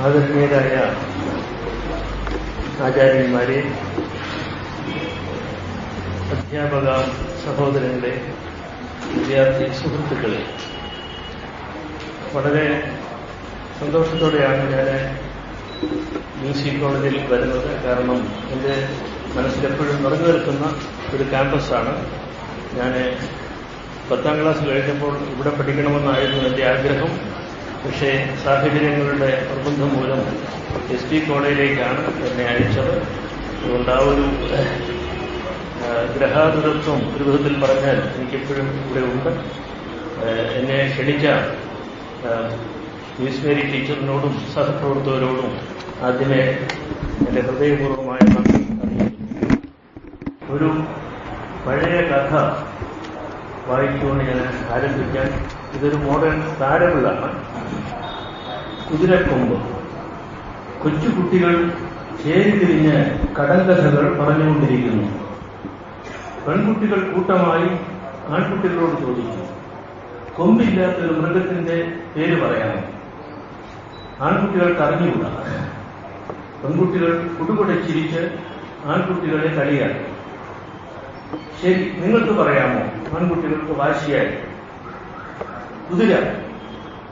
ആദരണീയരായ ആചാര്യന്മാരെ അധ്യാപക സഹോദരങ്ങളെ വിദ്യാർത്ഥി സുഹൃത്തുക്കളെ വളരെ സന്തോഷത്തോടെയാണ് ഞാൻ മ്യൂസിക് കോളേജിൽ വരുന്നത്. കാരണം എന്റെ മനസ്സിലെപ്പോഴും നിറഞ്ഞു നിൽക്കുന്ന ഒരു ക്യാമ്പസാണ്. ഞാൻ പത്താം ക്ലാസ് കഴിഞ്ഞപ്പോൾ ഇവിടെ പഠിക്കണമെന്നായിരുന്നു എന്റെ ആഗ്രഹം. പക്ഷേ സാഹചര്യങ്ങളുടെ നിർബന്ധം മൂലം എസ് പി കോളേജിലേക്കാണ് എന്നെ അയച്ചത്. അതുകൊണ്ട് ആ ഒരു ഗ്രഹാതുരത്വം ഒരു വിധത്തിൽ പറഞ്ഞാൽ എനിക്കെപ്പോഴും ഇവിടെ ഉണ്ട്. എന്നെ ക്ഷണിച്ച മ്യൂസ്മേരി മേരി ടീച്ചറിനോടും സഹപ്രവർത്തകരോടും ആദ്യമേ എന്റെ ഹൃദയപൂർവമായ ഒരു പഴയ കഥ വായിച്ചുകൊണ്ട് ഞാൻ ആരംഭിക്കാൻ ഇതൊരു മോഡേൺ താരങ്ങളാണ് കുതിരക്കൊമ്പ് കൊച്ചുകുട്ടികൾ ചേരിതിരിഞ്ഞ് കടങ്കഥകൾ പറഞ്ഞുകൊണ്ടിരിക്കുന്നു. പെൺകുട്ടികൾ കൂട്ടമായി ആൺകുട്ടികളോട് ചോദിച്ചു കൊമ്പില്ലാത്ത ഒരു മൃഗത്തിന്റെ പേര് പറയാമോ? ആൺകുട്ടികൾക്ക് അറിഞ്ഞുകൂടാ. പെൺകുട്ടികൾ കുടുകുടച്ചിരിച്ച് ആൺകുട്ടികളെ കളിയാക്കി ശരി നിങ്ങൾക്ക് പറയാമോ? ആൺകുട്ടികൾക്ക് വാശിയായി. കുതിര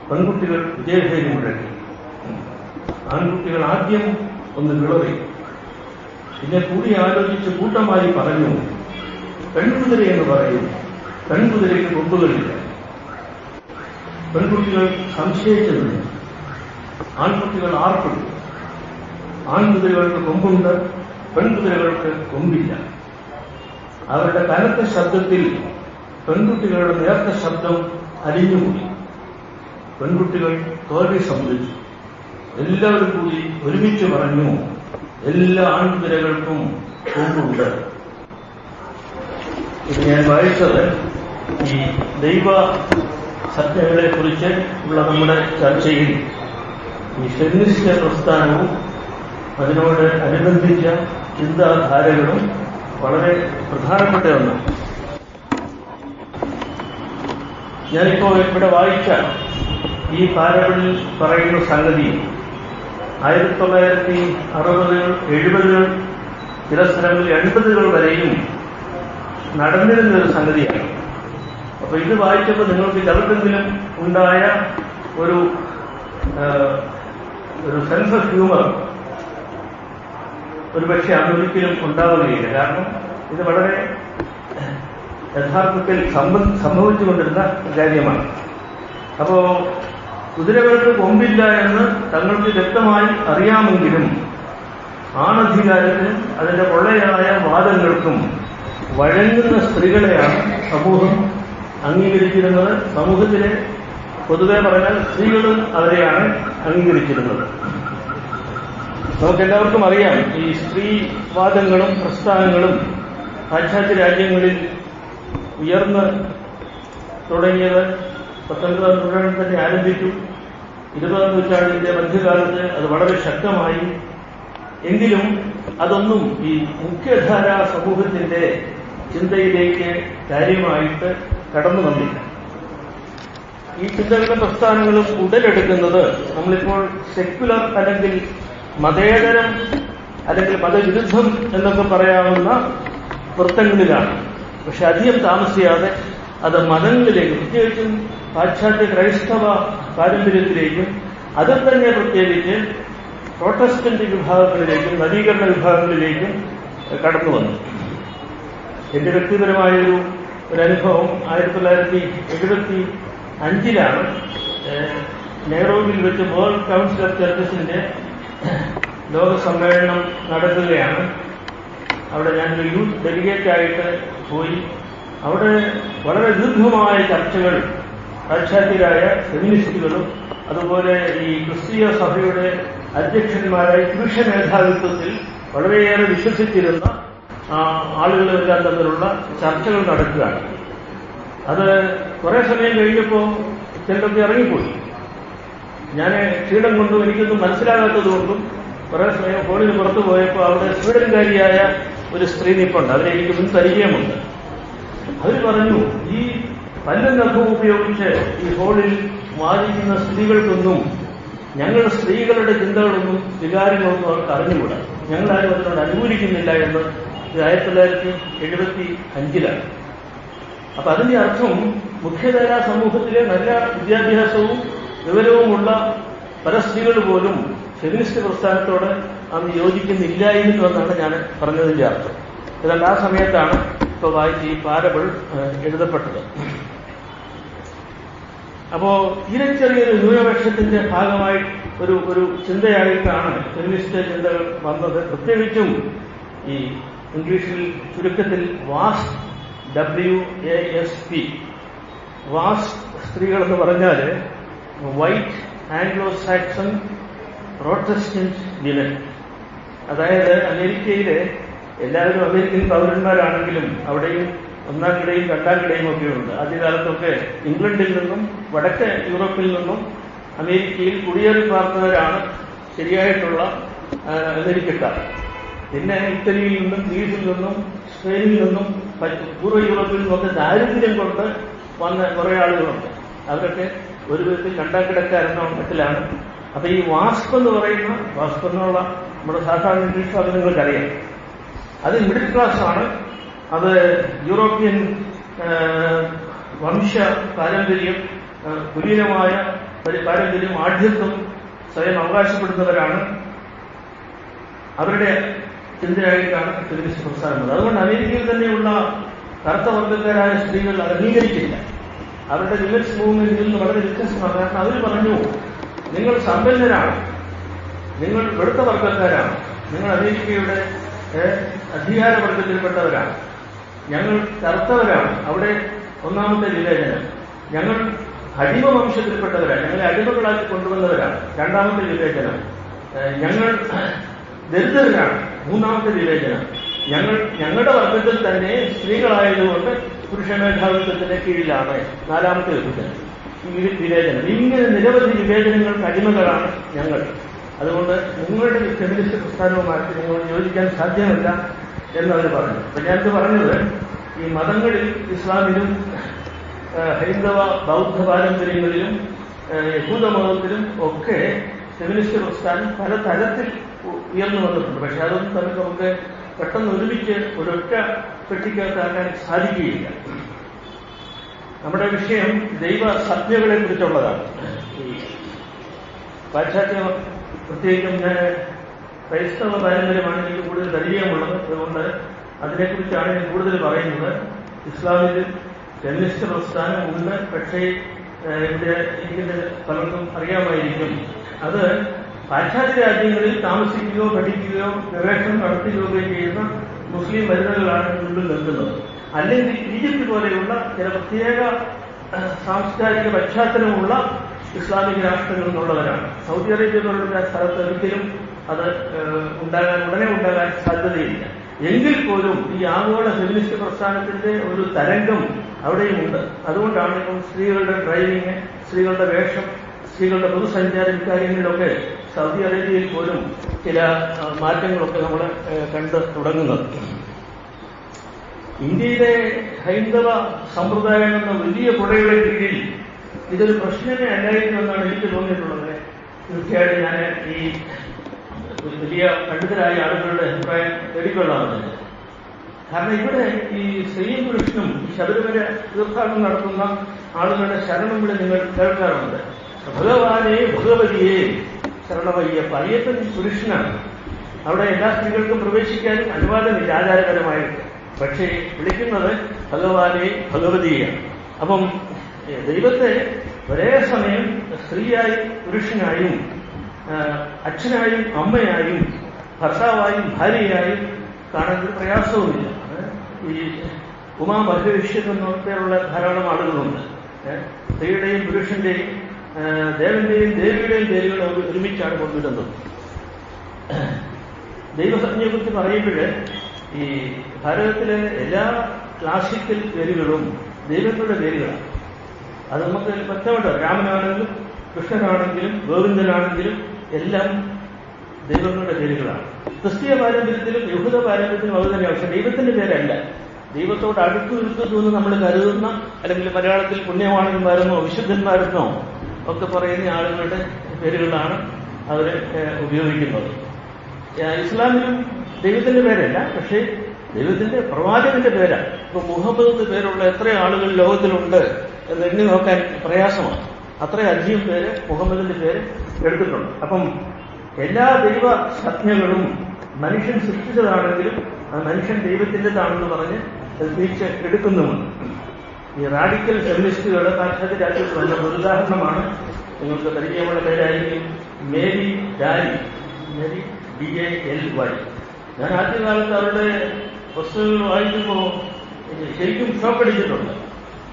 പെൺകുട്ടികൾ വിജയഭേരി മുഴക്കി ആൺകുട്ടികൾ ആദ്യം ഒന്ന് വിളറി. പിന്നെ കൂടി ആലോചിച്ച് കൂട്ടമായി പറഞ്ഞു പെൺകുതിര എന്ന് പറയും. പെൺകുതിരയ്ക്ക് കൊമ്പുകളില്ല. പെൺകുട്ടികൾ സംശയിച്ചതിന് ആൺകുട്ടികൾ ആർപ്പെട്ടു ആൺകുതിരകൾക്ക് കൊമ്പുണ്ട് പെൺകുതിരകൾക്ക് കൊമ്പില്ല. അവരുടെ കനത്ത ശബ്ദത്തിൽ പെൺകുട്ടികളുടെ നേർത്ത ശബ്ദം അലിഞ്ഞുകൂടി പെൺകുട്ടികൾ തോൽവി സമ്മതിച്ചു എല്ലാവരും കൂടി ഒരുമിച്ച് പറഞ്ഞു എല്ലാ ആൺകുതിരകൾക്കും കൊമ്പുണ്ട് ഇത് ഞാൻ വായിച്ചത് ഈ ദൈവ സത്യങ്ങളെ കുറിച്ച് ഉള്ള നമ്മുടെ ചർച്ചയിൽ. ഈ ഫെമിനിസ്റ്റ് പ്രസ്ഥാനവും അതിനോട് അനുബന്ധിച്ച ചിന്താധാരകളും വളരെ പ്രധാനപ്പെട്ട ഒന്നാണ്. ഞാനിപ്പോ ഇവിടെ വായിച്ച ഈ പാരബിളിൽ പറയുന്ന സംഗതി. ആയിരത്തി തൊള്ളായിരത്തി അറുപതുകൾ എഴുപതുകൾ ചില സ്ഥലങ്ങളിൽ എൺപതുകൾ വരെയും നടന്നിരുന്ന ഒരു സംഗതിയാണ്. അപ്പൊ ഇത് വായിച്ചപ്പോൾ നിങ്ങൾക്ക് ചിലർക്കെങ്കിലും ഉണ്ടായ ഒരു ഒരു സെൻസ് ഓഫ് ഹ്യൂമർ ഒരുപക്ഷെ അതൊരിക്കലും ഉണ്ടാവുകയില്ല. കാരണം ഇത് വളരെ യഥാർത്ഥത്തിൽ സംഭവിച്ചുകൊണ്ടിരുന്ന കാര്യമാണ്. അപ്പോ കുതിരകൾക്ക് കൊമ്പില്ല എന്ന് തങ്ങൾക്ക് വ്യക്തമായി അറിയാമെങ്കിലും ആണധികാരത്തിനും അതിന്റെ പൊള്ളയായ വാദങ്ങൾക്കും വഴങ്ങുന്ന സ്ത്രീകളെയാണ് സമൂഹം അംഗീകരിച്ചിരുന്നത്. സമൂഹത്തിലെ പൊതുവെ പറഞ്ഞാൽ സ്ത്രീകളും അവരെയാണ് അംഗീകരിച്ചിരുന്നത്. നമുക്കെല്ലാവർക്കും അറിയാം ഈ സ്ത്രീവാദങ്ങളും പ്രസ്ഥാനങ്ങളും പാശ്ചാത്യ രാജ്യങ്ങളിൽ ഉയർന്ന് തുടങ്ങിയത് പത്തൊൻപതാം നൂറ്റാണ്ടിൽ തന്നെ ആരംഭിച്ചു. ഇരുപതാം നൂറ്റാണ്ടിന്റെ മധ്യകാലത്ത് അത് വളരെ ശക്തമായി. എങ്കിലും അതൊന്നും ഈ മുഖ്യധാരാ സമൂഹത്തിന്റെ ചിന്തയിലേക്ക് കാര്യമായിട്ട് കടന്നു വന്നില്ല. ഈ ചിന്തകളുടെ പ്രസ്ഥാനങ്ങളും ഉടലെടുക്കുന്നത് നമ്മളിപ്പോൾ സെക്യുലർ അല്ലെങ്കിൽ മതേതരം അല്ലെങ്കിൽ മതവിരുദ്ധം എന്നൊക്കെ പറയാവുന്ന വൃത്തങ്ങളിലാണ്. പക്ഷെ അധികം താമസിയാതെ അത് മതങ്ങളിലേക്ക് പ്രത്യേകിച്ചും പാശ്ചാത്യ ക്രൈസ്തവ പാരമ്പര്യത്തിലേക്കും അതിൽ തന്നെ പ്രത്യേകിച്ച് പ്രോട്ടസ്റ്റന്റ് വിഭാഗങ്ങളിലേക്കും നവീകരണ വിഭാഗങ്ങളിലേക്കും കടന്നു വന്നു. എന്റെ വ്യക്തിപരമായൊരു ഒരു അനുഭവം ആയിരത്തി തൊള്ളായിരത്തി എഴുപത്തി അഞ്ചിലാണ് നെഹ്റോവിൽ വെച്ച് വേൾഡ് കൗൺസിൽ ഓഫ് ചർച്ചസിന്റെ ലോക സമ്മേളനം നടക്കുകയാണ് അവിടെ ഞാനൊരു യൂത്ത് ഡെലിഗേറ്റ് ആയിട്ട് പോയി. അവിടെ വളരെ ദീർഘമായ ചർച്ചകൾ പാശ്ചാത്യരായ ഫെമിനിസ്റ്റുകളും അതുപോലെ ഈ ക്രിസ്തീയ സഭയുടെ അധ്യക്ഷന്മാരായ പുരുഷ മേധാവിത്വത്തിൽ വളരെയേറെ വിശ്വസിച്ചിരുന്ന ആളുകളെല്ലാം തമ്മിലുള്ള ചർച്ചകൾ നടക്കുകയാണ്. അത് കുറെ സമയം കഴിഞ്ഞപ്പോൾ ചിലരൊക്കെ ഇറങ്ങിപ്പോയി. ഞാൻ ക്ഷീണം കൊണ്ടും എനിക്കൊന്നും മനസ്സിലാകാത്തതുകൊണ്ടും കുറെ സമയം ഫോണിന് പുറത്തു പോയപ്പോൾ അവിടെ സ്വീഡൻകാരിയായ ഒരു സ്ത്രീ നിപ്പുണ്ട്. അവരെ എനിക്ക് മുൻ പരിചയമുണ്ട് അവർ പറഞ്ഞു ഈ പല്ലും നഖവും ഉപയോഗിച്ച് ഈ ഹോളിൽ വാദിക്കുന്ന സ്ത്രീകൾക്കൊന്നും ഞങ്ങൾ സ്ത്രീകളുടെ ചിന്തകളൊന്നും വികാരങ്ങളൊന്നും അവർക്ക് അറിഞ്ഞുകൂടാ. ഞങ്ങളാരും അതിനോട് അനുകൂലിക്കുന്നില്ല എന്ന് ആയിരത്തി തൊള്ളായിരത്തി എഴുപത്തി അഞ്ചിലാണ് അപ്പൊ അതിന്റെ അർത്ഥം മുഖ്യധാരാ സമൂഹത്തിലെ നല്ല വിദ്യാഭ്യാസവും വിവരവുമുള്ള പല സ്ത്രീകൾ പോലും ഫെമിനിസ്റ്റ് പ്രസ്ഥാനത്തോട് അന്ന് യോജിക്കുന്നില്ലായിരുന്നു എന്നാണ് ഞാൻ പറഞ്ഞതിന്റെ അർത്ഥം. എന്നാൽ ആ സമയത്താണ് ഇപ്പൊ വായിച്ച് ഈ പാരബിൾ എഴുതപ്പെട്ടത്. അപ്പോ ഇതിനെ ചെറിയൊരു ന്യൂനപക്ഷത്തിന്റെ ഭാഗമായി ഒരു ഒരു ചിന്തയായിട്ടാണ് ഫെമിനിസ്റ്റ് ചിന്തകൾ വന്നത്. പ്രത്യേകിച്ചും ഈ ഇംഗ്ലീഷിൽ ചുരുക്കത്തിൽ wasp W A S P. Wasp സ്ത്രീകൾ എന്ന് പറഞ്ഞാൽ white Anglo Saxon protestant women. അതായത് അമേരിക്കയിലെ എല്ലാവരും അമേരിക്കൻ പൗരന്മാരാണെങ്കിലും അവിടെയും ഒന്നാം കിടയും രണ്ടാം കിടയും ഒക്കെ ഉണ്ട് ആദ്യകാലത്തൊക്കെ ഇംഗ്ലണ്ടിൽ നിന്നും വടക്ക് യൂറോപ്പിൽ നിന്നും അമേരിക്കയിൽ കുടിയേറി പാർത്തവരാണ് ശരിയായിട്ടുള്ള അമേരിക്കക്കാർ. പിന്നെ ഇറ്റലിയിൽ നിന്നും ഗ്രീസിൽ നിന്നും സ്പെയിനിൽ നിന്നും പൂർവ യൂറോപ്പിൽ നിന്നൊക്കെ ദാരിദ്ര്യം കൊണ്ട് വന്ന കുറെ ആളുകളുണ്ട്. അവരൊക്കെ ഒരു വിധത്തിൽ രണ്ടാം കിടക്കാരെന്ന മട്ടിലാണ് അപ്പൊ ഈ വാസ്പ് എന്ന് പറയുന്ന വാസ്പ് എന്നുള്ള നമ്മുടെ സാധാരണ ഇംഗ്ലീഷ് അത് നിങ്ങൾക്കറിയാം. അത് മിഡിൽ ക്ലാസ് ആണ്. അത് യൂറോപ്യൻ വംശ പാരമ്പര്യം കുലീനമായ ഒരു പാരമ്പര്യം ആഢ്യത്വം സ്വയം അവകാശപ്പെടുന്നവരാണ്. അവരുടെ ചിന്തയായിട്ടാണ് ഫെമിനിസ്റ്റ് പ്രസ്ഥാനം അതുകൊണ്ട് അമേരിക്കയിൽ തന്നെയുള്ള കറുത്ത വർഗക്കാരായ സ്ത്രീകൾ അത് അംഗീകരിക്കില്ല. അവരുടെ വിമൻസ് മൂവ്മെന്റിൽ നിന്ന് വളരെ വ്യത്യസ്തമാണ്. കാരണം അവർ പറഞ്ഞു നിങ്ങൾ സമ്പന്നരാണ്. നിങ്ങൾ വെളുത്ത വർഗക്കാരാണ് നിങ്ങൾ അമേരിക്കയുടെ അധികാരവർഗത്തിൽപ്പെട്ടവരാണ്. അധികാര ഞങ്ങൾ കറുത്തവരാണ്. അവിടെ ഒന്നാമത്തെ വിവേചനം ഞങ്ങൾ അടിമ വംശത്തിൽപ്പെട്ടവരാണ് ഞങ്ങളെ അടിമകളാക്കി കൊണ്ടുവന്നവരാണ്. രണ്ടാമത്തെ വിവേചനം ഞങ്ങൾ ദരിദ്രരാണ്. മൂന്നാമത്തെ വിവേചനം ഞങ്ങൾ ഞങ്ങളുടെ വർഗത്തിൽ തന്നെ സ്ത്രീകളായതുകൊണ്ട് പുരുഷ മേധാവിത്വത്തിന്റെ കീഴിലാണ് നാലാമത്തെ വിഭജനം വിവേചനം. ഇങ്ങനെ നിരവധി വിവേചനങ്ങൾക്ക് അടിമകളാണ് ഞങ്ങൾ. അതുകൊണ്ട് നിങ്ങളുടെ ഫെമിനിസ്റ്റ് പ്രസ്ഥാനവുമായിട്ട് നിങ്ങൾ യോജിക്കാൻ സാധ്യമല്ല എന്നവർ പറഞ്ഞു അപ്പൊ ഞാനിത് പറഞ്ഞത് ഈ മതങ്ങളിൽ ഇസ്ലാമിലും ഹൈന്ദവ ബൗദ്ധ പാരമ്പര്യങ്ങളിലും യഹൂദ മതത്തിലും ഒക്കെ ഫെമിനിസ്റ്റ് പ്രസ്ഥാനം പല തരത്തിൽ ഉയർന്നു വന്നിട്ടുണ്ട്. പക്ഷെ അതൊന്നും തമ്മിൽ നമുക്ക് പെട്ടെന്ന് ഒരുമിച്ച് ഒരൊറ്റ പെട്ടിക്കകത്താക്കാൻ സാധിക്കുകയില്ല. നമ്മുടെ വിഷയം ദൈവ സത്യകളെ കുറിച്ചുള്ളതാണ് പാശ്ചാത്യ പ്രത്യേകിച്ചും ഞാൻ ക്രൈസ്തവ പാരമ്പര്യമാണ് എനിക്ക് കൂടുതൽ പരിചയമുള്ളത്. അതുകൊണ്ട് അതിനെക്കുറിച്ചാണ് ഞാൻ കൂടുതൽ പറയുന്നത്. ഇസ്ലാമിൽ ഫെമിനിസ്റ്റ് പ്രസ്ഥാനം ഉണ്ട്. പക്ഷേ ഇവിടെ ഇരിക്കുന്ന പലർക്കും അറിയാമായിരിക്കും. അത് പാശ്ചാത്യ രാജ്യങ്ങളിൽ താമസിക്കുകയോ പഠിക്കുകയോ ഗവേഷണം നടത്തുകയോ ചെയ്യുന്ന മുസ്ലിം വനിതകളാണ് മുമ്പിൽ നിൽക്കുന്നത്. അല്ലെങ്കിൽ ഈജിപ്ത് പോലെയുള്ള ചില പ്രത്യേക സാംസ്കാരിക പശ്ചാത്തലമുള്ള ഇസ്ലാമിക രാഷ്ട്രങ്ങളിൽ നിന്നുള്ളവരാണ് സൗദി അറേബ്യ പോലുള്ള സ്ഥലത്ത് ഒരിക്കലും അത് ഉണ്ടാകാൻ ഉടനെ ഉണ്ടാകാൻ സാധ്യതയില്ല. എങ്കിൽ പോലും ഈ ആഗോള ഫെമിനിസ്റ്റ് പ്രസ്ഥാനത്തിന്റെ ഒരു തരംഗം അവിടെയുമുണ്ട്. അതുകൊണ്ടാണ് ഇപ്പം സ്ത്രീകളുടെ ഡ്രൈവിംഗ് സ്ത്രീകളുടെ വേഷം സ്ത്രീകളുടെ പൊതുസഞ്ചാരം ഇക്കാര്യങ്ങളിലൊക്കെ സൗദി അറേബ്യയിൽ പോലും ചില മാറ്റങ്ങളൊക്കെ നമ്മൾ കണ്ട് തുടങ്ങുന്നത്. ഇന്ത്യയിലെ ഹൈന്ദവ സമ്പ്രദായം എന്ന വലിയ പുഴയുടെ കീഴിൽ ഇതൊരു പ്രശ്നമേ അല്ലായിരുന്നു എന്നാണ് എനിക്ക് തോന്നിയിട്ടുള്ളത്. തീർച്ചയായിട്ടും ഞാൻ ഈ വലിയ പണ്ഡിതരായ ആളുകളുടെ അഭിപ്രായം തേടിക്കൊള്ളാറുണ്ട്. കാരണം ഇവിടെ ഈ സ്ത്രീയും പുരുഷനും ശബരിമല തീർത്ഥാടനം നടത്തുന്ന ആളുകളുടെ ശരണം വിളി നിങ്ങൾ കേൾക്കാറുണ്ട്. ഭഗവാനെ ഭഗവതിയെ ശരണവയ്യപ്പ അയ്യപ്പൻ പുരുഷനാണ് അവിടെ എല്ലാ സ്ത്രീകൾക്കും പ്രവേശിക്കാനും അനുവാദമില്ല ആചാരപരമായിട്ട്. പക്ഷേ വിളിക്കുന്നത് ഭഗവാനെ ഭഗവതിയാണ് അപ്പം ദൈവത്തെ ഒരേ സമയം സ്ത്രീയായി പുരുഷനായും അച്ഛനായും അമ്മയായും ഭർത്താവായും ഭാര്യയായും കാണാൻ ഒരു പ്രയാസവുമില്ല. ഈ ഉമാ എന്നൊക്കെയുള്ള ധാരാളം ആളുകളുണ്ട്. സ്ത്രീയുടെയും പുരുഷന്റെയും ദേവന്റെയും ദേവിയുടെയും ദേവികളെ ഒരുമിച്ചാണ് കൊണ്ടുവരുന്നത്. ദൈവസജ്ഞയെക്കുറിച്ച് പറയുമ്പോൾ ഈ ഭാരതത്തിലെ എല്ലാ ക്ലാസിക്കൽ പേരുകളും ദൈവങ്ങളുടെ പേരുകളാണ് അത് നമുക്ക് വ്യക്തമുണ്ട് രാമനാണെങ്കിലും കൃഷ്ണനാണെങ്കിലും ഗോവിന്ദനാണെങ്കിലും എല്ലാം ദൈവങ്ങളുടെ പേരുകളാണ് ക്രിസ്തീയ പാരമ്പര്യത്തിലും യഹൂദ പാരമ്പര്യത്തിലും അത് തന്നെയാണ്. പക്ഷെ ദൈവത്തിന്റെ പേരല്ല. ദൈവത്തോട് അടുത്തു നിൽക്കുന്നു എന്ന് നമ്മൾ കരുതുന്ന അല്ലെങ്കിൽ മലയാളത്തിൽ പുണ്യവാണന്മാരെന്നോ വിശുദ്ധന്മാരെന്നോ ഒക്കെ പറയുന്ന ആളുകളുടെ പേരുകളാണ് അവരെ ഉപയോഗിക്കുന്നത്. ഇസ്ലാമിലും ദൈവത്തിന്റെ പേരല്ല പക്ഷേ ദൈവത്തിന്റെ പ്രവാചകന്റെ പേരാണ് ഇപ്പൊ മുഹമ്മദ് എന്ന് പേരുള്ള എത്ര ആളുകൾ ലോകത്തിലുണ്ട് എന്ന് എണ്ണി നോക്കാൻ പ്രയാസമാണ്. അത്രയധികം പേര് മുഹമ്മദിന്റെ പേര് എടുത്തിട്ടുണ്ട്. അപ്പം എല്ലാ ദൈവ സംജ്ഞകളും മനുഷ്യൻ സൃഷ്ടിച്ചതാണെങ്കിലും ആ മനുഷ്യൻ ദൈവത്തിന്റെതാണെന്ന് പറഞ്ഞ് തിരിച്ച് എടുക്കുന്നുമുണ്ട്. ഈ റാഡിക്കൽ ഫെമിനിസ്റ്റുകൾ പാശ്ചാത്യ രാജ്യത്ത് വന്ന ഉദാഹരണമാണ്. നിങ്ങൾക്ക് പരിചയമുള്ള പേരായിരിക്കും Mary Daly Mary D A L Y. ഞാൻ ആദ്യകാലത്ത് അവരുടെ പുസ്തകങ്ങൾ വായിക്കുമ്പോൾ ശരിക്കും ഷോക്കടിച്ചിട്ടുണ്ട്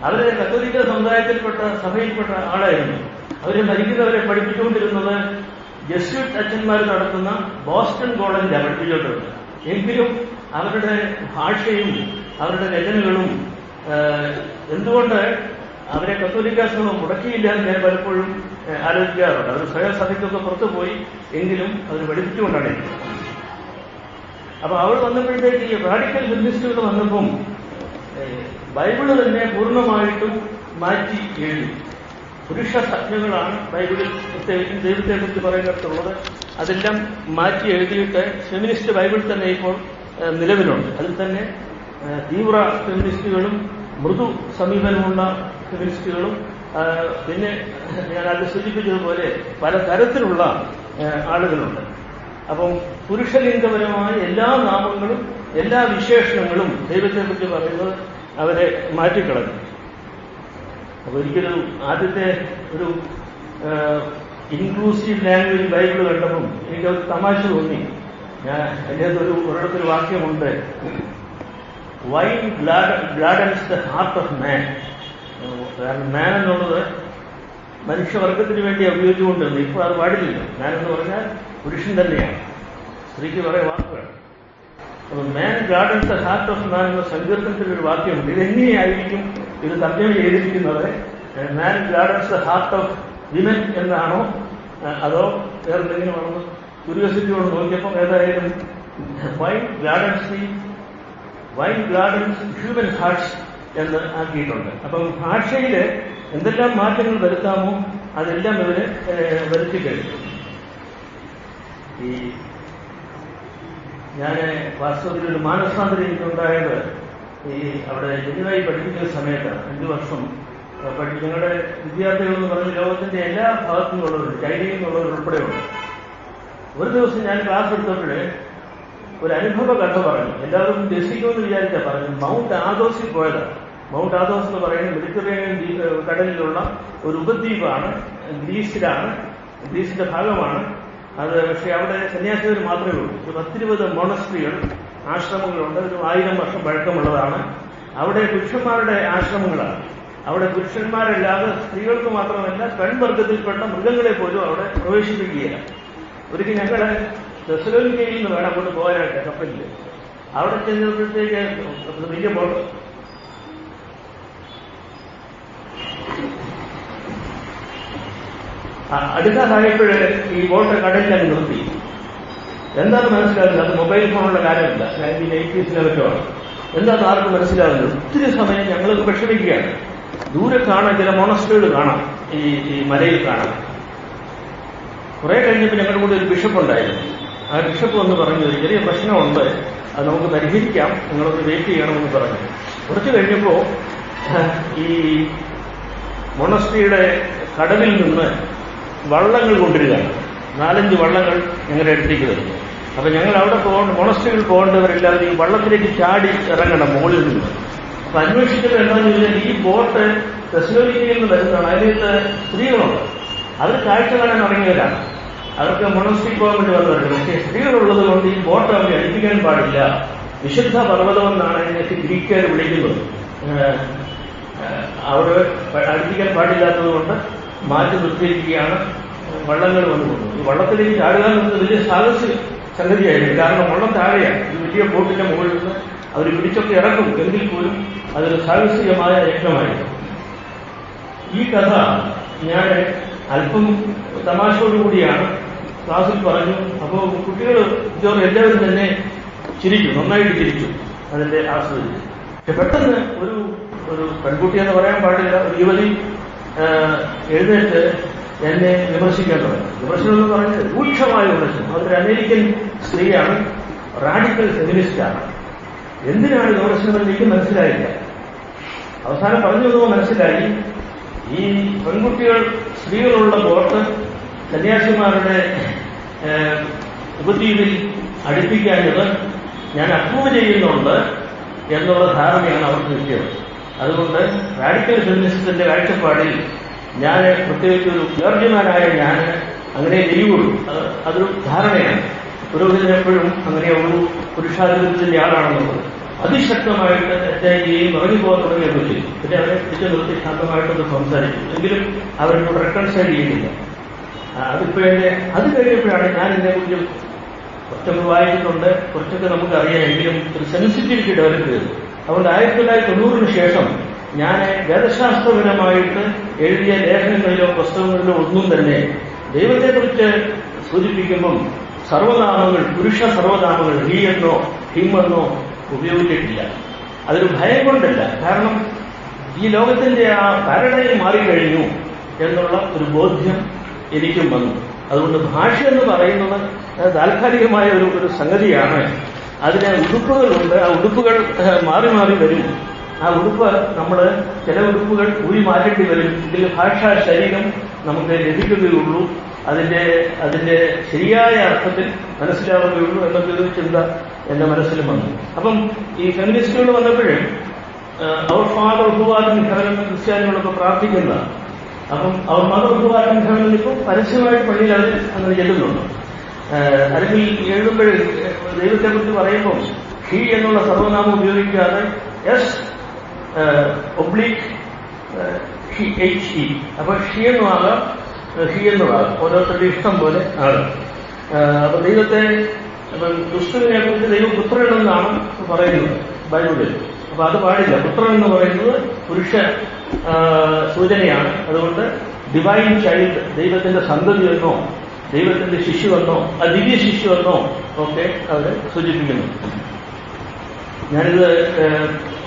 അവരെ കത്തോലിക്ക സമുദായത്തിൽപ്പെട്ട സഭയിൽപ്പെട്ട ആളായിരുന്നു. അവരെ മരിക്കുന്നവരെ പഠിപ്പിച്ചുകൊണ്ടിരുന്നത് ജസ്യൂട്ട് അച്ഛന്മാർ നടത്തുന്ന ബോസ്റ്റൺ കോളേജിലാണ് പഠിപ്പിച്ചുകൊണ്ടിരുന്നത്. എങ്കിലും അവരുടെ ഭാഷയും അവരുടെ രചനകളും എന്തുകൊണ്ട് അവരെ കത്തോലിക്ക സഭ മുടക്കിയില്ല എന്ന് ഞാൻ പലപ്പോഴും ആലോചിക്കാറുണ്ട്. അവർ സ്വയം സഭയ്ക്കൊക്കെ പുറത്തു പോയി എങ്കിലും അവർ പഠിപ്പിച്ചുകൊണ്ടാണ് ഇരിക്കുന്നത്. അപ്പൊ അവൾ വന്നപ്പോഴത്തേക്ക് ഈ റാഡിക്കൽ ഫെമിനിസ്റ്റുകൾ വന്നപ്പം ബൈബിൾ തന്നെ പൂർണമായിട്ടും മാറ്റി എഴുതി. പുരുഷ സജ്ഞകളാണ് ബൈബിളിൽ പ്രത്യേകിച്ചും ദൈവത്തെ കുറിച്ച് പറയുന്നിടത്തുള്ളത്. അതെല്ലാം മാറ്റി എഴുതിയിട്ട് ഫെമിനിസ്റ്റ് ബൈബിൾ തന്നെ ഇപ്പോൾ നിലവിലുണ്ട്. അതിൽ തന്നെ തീവ്ര ഫെമിനിസ്റ്റുകളും മൃദു സമീപനമുള്ള ഫെമിനിസ്റ്റുകളും പിന്നെ ഞാൻ അത് സൂചിപ്പിച്ചതുപോലെ പല തരത്തിലുള്ള ആളുകളുണ്ട്. അപ്പം പുരുഷലിംഗപരമായ എല്ലാ നാമങ്ങളും എല്ലാ വിശേഷണങ്ങളും ദൈവത്തെക്കുറിച്ച് പറയുന്നത് അവരെ മാറ്റിക്കളഞ്ഞു. അപ്പൊ ഒരിക്കലും ആദ്യത്തെ ഒരു ഇൻക്ലൂസീവ് ലാംഗ്വേജ് ബൈബിൾ കണ്ടപ്പം എനിക്ക് ഒരു തമാശ തോന്നി. ഞാൻ എന്റെ ഒരു ഒരിടത്തൊരു വാക്യമുണ്ട്. Wine gladdens the heart of man കാരണം മാൻ എന്നുള്ളത് മനുഷ്യവർഗത്തിന് വേണ്ടി ഉപയോഗിച്ചുകൊണ്ടിരുന്നു ഇപ്പോൾ അത് പാടില്ല മാൻ എന്ന് പറഞ്ഞാൽ പുരുഷൻ തന്നെയാണ്. സ്ത്രീക്ക് കുറെ വാക്കുകൾ അപ്പൊ man gardens the heart of man എന്ന സങ്കീർത്തനത്തിൽ ഒരു വാക്യമുണ്ട്. ഇതെങ്ങനെയായിരിക്കും ഇത് തർജമ ചെയ്തിരിക്കുന്നത് man gardens the heart of women എന്നാണോ അതോ വേറെ എന്തെങ്കിലുമാണെന്ന് ക്യൂരിയോസിറ്റിയോട് നോക്കിയപ്പോൾ ഏതായാലും why gardens the wine gardens human hearts എന്ന് ആക്കിയിട്ടുണ്ട്. അപ്പം ഭാഷയിൽ എന്തെല്ലാം മാറ്റങ്ങൾ വരുത്താമോ അതെല്ലാം ഇവർ വരുത്തി കഴിഞ്ഞു. ഈ ഞാൻ വാസ്തവത്തിൽ ഒരു മാനസാന്തരം എനിക്കുണ്ടായത് ഈ അവിടെ ജനുവായി പഠിപ്പിക്കുന്ന സമയത്താണ് അഞ്ചു വർഷം. ഞങ്ങളുടെ വിദ്യാർത്ഥികൾ എന്ന് പറഞ്ഞ ലോകത്തിന്റെ എല്ലാ ഭാഗത്തു നിന്നുള്ളവരുണ്ട് ചൈനയിൽ നിന്നുള്ളവർ ഉൾപ്പെടെയുണ്ട്. ഒരു ദിവസം ഞാൻ ക്ലാസ് എടുത്തപ്പോൾ ഒരു അനുഭവ കഥ പറഞ്ഞു. എല്ലാവരും രസിക്കുമെന്ന് വിചാരിച്ചാ പറഞ്ഞു. മൗണ്ട് ആദോസിൽ പോയതാണ്. മൗണ്ട് ആദോസ് എന്ന് പറയുന്നത് മെഡിറ്ററേനിയൻ കടലിലുള്ള ഒരു ഉപദ്വീപാണ് ഗ്രീസിലാണ് ഗ്രീസിന്റെ ഭാഗമാണ്. അത് പക്ഷേ അവിടെ സന്യാസികൾ മാത്രമേ ഉള്ളൂ. ഒരു പത്തിരുപത് മോണസ്ട്രികൾ ആശ്രമങ്ങളുണ്ട്. ഒരു ആയിരം വർഷം പഴക്കമുള്ളതാണ്. അവിടെ പുരുഷന്മാരുടെ ആശ്രമങ്ങളാണ്. അവിടെ പുരുഷന്മാരല്ലാതെ സ്ത്രീകൾക്ക് മാത്രമല്ല പെൺവർഗത്തിൽപ്പെട്ട മൃഗങ്ങളെ പോലും അവിടെ പ്രവേശിപ്പിക്കുകയില്ല. ഒരിക്കൽ ഞങ്ങളെ ദസലോലിക്കയിൽ നിന്ന് വേണം അങ്ങോട്ട് പോകാനായിട്ട് കപ്പലിൽ അവിടെ ചെന്നപ്പോഴത്തേക്ക് വലിയ ബോട്ട് അടുക്കാതായപ്പോഴ് ഈ ബോട്ട് കടലിൽ അങ്ങ് നിർത്തി. എന്താണ് മനസ്സിലാകുന്നത് അത് മൊബൈൽ ഫോണുള്ള കാര്യമില്ല. നയന്റീൻ എയ്റ്റീസിലെ പറ്റുമാണ് എന്താണ് ആർക്കും മനസ്സിലാകുന്നത് ഒത്തിരി സമയം ഞങ്ങൾ വിഷമിക്കുകയാണ്. ദൂരെ കാണാൻ ചില മോണസ്റ്റുകൾ കാണാം. ഈ ഈ മലയിൽ കാണാം കുറെ കഴിഞ്ഞപ്പോൾ ഞങ്ങളുടെ കൂടെ ഒരു ബിഷപ്പ് ഉണ്ടായിരുന്നു. ആ ബിഷപ്പ് എന്ന് പറഞ്ഞു ഒരു ചെറിയ പ്രശ്നമുണ്ട്. അത് നമുക്ക് പരിഹരിക്കാം. നിങ്ങളൊന്ന് വെയിറ്റ് ചെയ്യണമെന്ന് പറഞ്ഞു. കുറച്ച് കഴിഞ്ഞപ്പോൾ ഈ മൊണസ്ട്രിയുടെ കടലിൽ നിന്ന് വള്ളങ്ങൾ കൊണ്ടുവരികയാണ്. നാലഞ്ച് വള്ളങ്ങൾ ഞങ്ങളുടെ അടുത്തേക്ക് വരുന്നു. അപ്പൊ ഞങ്ങൾ അവിടെ പോകേണ്ട മൊണസ്ട്രിയിൽ പോകേണ്ടവരെല്ലാവരും ഈ വള്ളത്തിലേക്ക് ചാടി ഇറങ്ങണം മുകളിൽ നിന്ന്. അപ്പൊ അന്വേഷിക്കുന്നത് എന്താണെന്ന് ചോദിച്ചാൽ ഈ ബോട്ട് തെസ്ലോലിക്കയിൽ നിന്ന് വരുന്നതാണ്. അതിനകത്ത് സ്ത്രീകളുണ്ട്. അവർ കാഴ്ച കാണാൻ ഇറങ്ങിയവരാണ്. അവർക്ക് മൊണസ്ട്രി പോകാൻ വേണ്ടി വന്നവരുണ്ട്. പക്ഷേ സ്ത്രീകളുള്ളത് കൊണ്ട് ഈ ബോട്ട് അവർ അടിപ്പിക്കാൻ പാടില്ല. വിശുദ്ധ പർവതം എന്നാണ് ഗ്രീക്കുകാർ വിളിക്കുന്നത്. അവർ അടുപ്പിക്കാൻ പാടില്ലാത്തത് കൊണ്ട് മാറ്റി നിർത്തിയിരിക്കുകയാണ് വള്ളങ്ങൾ വന്നു പോകുന്നത് വള്ളത്തിലേക്ക് ചാടുക എന്നത് വലിയ സാഹസ്യ സംഗതിയായിരുന്നു. കാരണം വള്ളം താഴെയാണ്. ഈ വലിയ ബോട്ടിന്റെ മുകളിൽ നിന്ന് അവർ പിടിച്ചൊക്കെ ഇറക്കും. എങ്കിൽ പോലും അതൊരു സാഹസികമായ യജ്ഞമായിരുന്നു ഈ കഥ ഞാൻ അല്പം തമാശയോടുകൂടിയാണ് ക്ലാസ്സിൽ പറഞ്ഞു. അപ്പോൾ കുട്ടികൾ ഇതോടെ എല്ലാവരും തന്നെ ചിരിച്ചു. നന്നായിട്ട് ചിരിച്ചു. അതിന്റെ ആസ്വദിച്ചു. പെട്ടെന്ന് ഒരു ഒരു പെൺകുട്ടി എന്ന് പറയാൻ പാടില്ല. ഒരു യുവതി എഴുന്നേറ്റ് എന്നെ വിമർശിക്കേണ്ടത് വിമർശനം എന്ന് പറഞ്ഞാൽ രൂക്ഷമായ വിമർശനം. അതൊരു അമേരിക്കൻ സ്ത്രീയാണ് റാഡിക്കൽ ഫെമിനിസ്റ്റാണ്. എന്തിനാണ് വിമർശനം എനിക്ക് മനസ്സിലായില്ല. അവസാനം പറഞ്ഞു തന്നോ മനസ്സിലായി. ഈ പെൺകുട്ടികൾ സ്ത്രീകളുള്ള ബോട്ട് സന്യാസിമാരുടെ ഉപദ്വീപിൽ അടുപ്പിക്കാഞ്ഞത് ഞാൻ അപ്രൂവ് ചെയ്യുന്നുണ്ട് എന്നുള്ള ധാരണയാണ് അവർക്ക് കിട്ടിയത്. അതുകൊണ്ട് റാഡിക്കൽ ഫെമിനിസത്തിന്റെ കാഴ്ചപ്പാടിൽ ഞാൻ പ്രത്യേകിച്ച് ഒരു ക്ലർജിമാനായ ഞാൻ അങ്ങനെ ചെയ്യുള്ളൂ. അത് അതൊരു ധാരണയാണ്. പുരോഹിതൻ എപ്പോഴും അങ്ങനെ ഒരു പുരുഷാധിപത്യത്തിന്റെ ആളാണെന്നുള്ളത് അതിശക്തമായിട്ട് അറ്റാക്കുകയും ഇറങ്ങി പോകാൻ തുടങ്ങിയൊക്കെ ചെയ്തു പിന്നെ അവരെ തിരിച്ചു നിർത്തി ശാന്തമായിട്ടൊന്ന് സംസാരിച്ചു എങ്കിലും അവരോട് റെക്കൺസൈൽ ചെയ്യുന്നില്ല. അതിപ്പോ എന്നെ അത് കഴിഞ്ഞപ്പോഴാണ് ഞാൻ ഇതിനെക്കുറിച്ച് കുറച്ചൊക്കെ വായിച്ചിട്ടുണ്ട്. കുറച്ചൊക്കെ നമുക്കറിയാം. എങ്കിലും ഒരു സെൻസിറ്റിവിറ്റി ഡെവലപ്പ് ചെയ്തു. അതുകൊണ്ട് ആയിരത്തി തൊള്ളായിരത്തി തൊണ്ണൂറിന് ശേഷം ഞാൻ വേദശാസ്ത്രപരമായിട്ട് എഴുതിയ ലേഖനങ്ങളിലോ പുസ്തകങ്ങളിലോ ഒന്നും തന്നെ ദൈവത്തെക്കുറിച്ച് സൂചിപ്പിക്കുമ്പം സർവനാമങ്ങൾ പുരുഷ സർവനാമങ്ങൾ ഹീ എന്നോ ഹിം എന്നോ ഉപയോഗിച്ചിട്ടില്ല. അതൊരു ഭയം കൊണ്ടല്ല. കാരണം ഈ ലോകത്തിന്റെ ആ പാരഡൈം മാറിക്കഴിഞ്ഞു എന്നുള്ള ഒരു ബോധ്യം എനിക്കും വന്നു. അതുകൊണ്ട് ഭാഷ എന്ന് പറയുന്നത് താൽക്കാലികമായ ഒരു ഒരു സംഗതിയാണ്. അതിന് ഉടുപ്പുകളുണ്ട്. ആ ഉടുപ്പുകൾ മാറി മാറി വരും. ആ ഉടുപ്പ് നമ്മൾ ചില ഉടുപ്പുകൾ ഊരി മാറ്റേണ്ടി വരും. ഇതിൽ ഭാഷാ ശരീരം നമുക്ക് ലഭിക്കുകയുള്ളൂ. അതിന്റെ അതിന്റെ ശരിയായ അർത്ഥത്തിൽ മനസ്സിലാവുകയുള്ളൂ എന്നൊക്കെ ഒരു ചിന്ത എന്റെ മനസ്സിലും വന്നു. അപ്പം ഈ ഫെമിനിസ്റ്റുകൾ വന്നപ്പോഴേ അവർ ഫാദർ ഉപവാദം ഹെവൻ ക്രിസ്ത്യാനികളൊക്കെ പ്രാർത്ഥിക്കുന്നതാണ്. അപ്പം അവർ മദർ ഉപവാദം ഘടകം ഇപ്പോൾ പരസ്യമായിട്ട് പള്ളിയിൽ അവർ അങ്ങനെ ചെല്ലുന്നുണ്ട്. അല്ലെങ്കിൽ ദൈവത്തെ കുറിച്ച് പറയുമ്പോൾ ഹി എന്നുള്ള സർവനാമം ഉപയോഗിക്കാതെ S oblique he H E. അപ്പൊ ഷി എന്നുമാകാം ആകാം എന്നുമാകാം ഓരോരുത്തരുടെ ഇഷ്ടം പോലെ ആണ്. അപ്പൊ ദൈവത്തെ ദുഷ്ടനെ കുറിച്ച് ദൈവപുത്രൻ എന്നാണ് പറയുന്നത് ബൈബിളിൽ. അപ്പൊ അത് പാടില്ല. പുത്രൻ എന്ന് പറയുന്നത് പുരുഷ സൂചനയാണ്. അതുകൊണ്ട് ഡിവൈൻ ചൈൽഡ് ദൈവത്തിന്റെ സന്തതി എന്നോ ദൈവത്തിന്റെ ശിശു ആ ദിവ്യ ശിശു എന്നോ ഒക്കെ അവർ സൂചിപ്പിക്കുന്നു. ഞാനിത്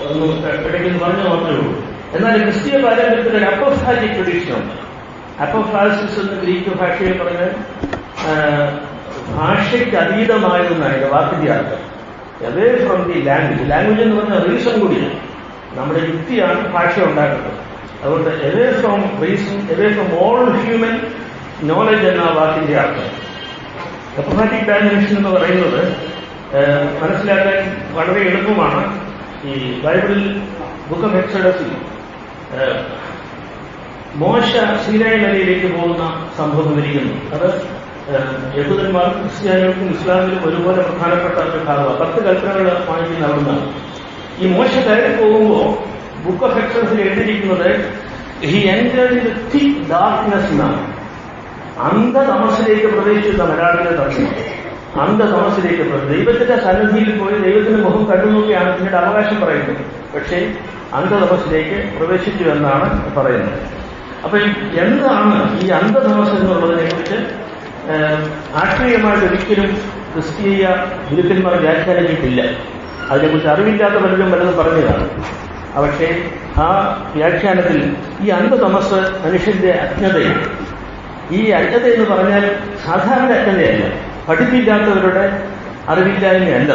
ഒന്ന് ഇടയ്ക്ക് പറഞ്ഞു മാത്രമേ ഉള്ളൂ. എന്നാൽ ക്രിസ്തീയ പാരമ്പര്യത്തിൽ ഒരു അപ്പോഫാറ്റിക് ട്രഡീഷൻ ഉണ്ട് എന്ന് ഗ്രീക്ക് ഭാഷയിൽ പറഞ്ഞ ഭാഷയ്ക്ക് അതീതമായതെന്നാണ് എന്റെ വാക്കിന്റെ അർത്ഥം away from the language language എന്ന് പറഞ്ഞാൽ റീസൺ കൂടിയാണ്. നമ്മുടെ യുക്തിയാണ് ഭാഷ ഉണ്ടാക്കുന്നത്. അതുകൊണ്ട് away from reason away from all human knowledge എന്ന വാക്കിന്റെ അർത്ഥം. എപ്പമാറ്റിക് ഡയമെൻഷൻ എന്ന് പറയുന്നത് മനസ്സിലാക്കാൻ വളരെ എളുപ്പമാണ് ഈ ബൈബിളിൽ ബുക്ക് ഓഫ് എക്സഡസിൽ മോശ ശീലായ നദിയിലേക്ക് പോകുന്ന സംഭവം ഇരിക്കുന്നു അത് യഹൂദന്മാർ ക്രിസ്ത്യാനികൾക്കും ഇസ്ലാമിലും ഒരുപോലെ പ്രധാനപ്പെട്ട ഒരു കാലമാണ്. പത്ത് കൽപ്പനകൾ വാങ്ങിക്കുന്ന അവിടുന്നാണ് ഈ മോശ കയറി പോകുമ്പോൾ ബുക്ക് ഓഫ് എക്സഡസിൽ എഴുതിയിരിക്കുന്നത് ഹി എന്റേർഡ് തിക് ഡാർക്ക്നെസ് എന്നാണ് അന്ധതമസിലേക്ക് പ്രവേശിച്ച മലയാളികളെ തടസ്സം അന്ധതമസിലേക്ക് ദൈവത്തിന്റെ സന്നിധിയിൽ പോയി ദൈവത്തിന്റെ മുഖം കണ്ടുനോക്കിയാണ് പിന്നീട് അവകാശം പറയുന്നത്. പക്ഷേ അന്ധതമസിലേക്ക് പ്രവേശിച്ചു എന്നാണ് പറയുന്നത്. അപ്പൊ എന്താണ് ഈ അന്ധതമസ് എന്നുള്ളതിനെ കുറിച്ച് ആത്മീയമായിട്ട് ഒരിക്കലും ക്രിസ്തീയ ഗുരുക്കന്മാർ വ്യാഖ്യാനിച്ചിട്ടില്ല. അതിനെക്കുറിച്ച് അറിവില്ലാത്ത പലരും പലതും പറഞ്ഞതാണ്. പക്ഷേ ആ വ്യാഖ്യാനത്തിൽ ഈ അന്ധതമസ് മനുഷ്യന്റെ അജ്ഞതയാണ് ഈ അജ്ഞത എന്ന് പറഞ്ഞാൽ സാധാരണ അജ്ഞതയല്ല. പഠിപ്പില്ലാത്തവരുടെ അറിവില്ലായ്മയല്ല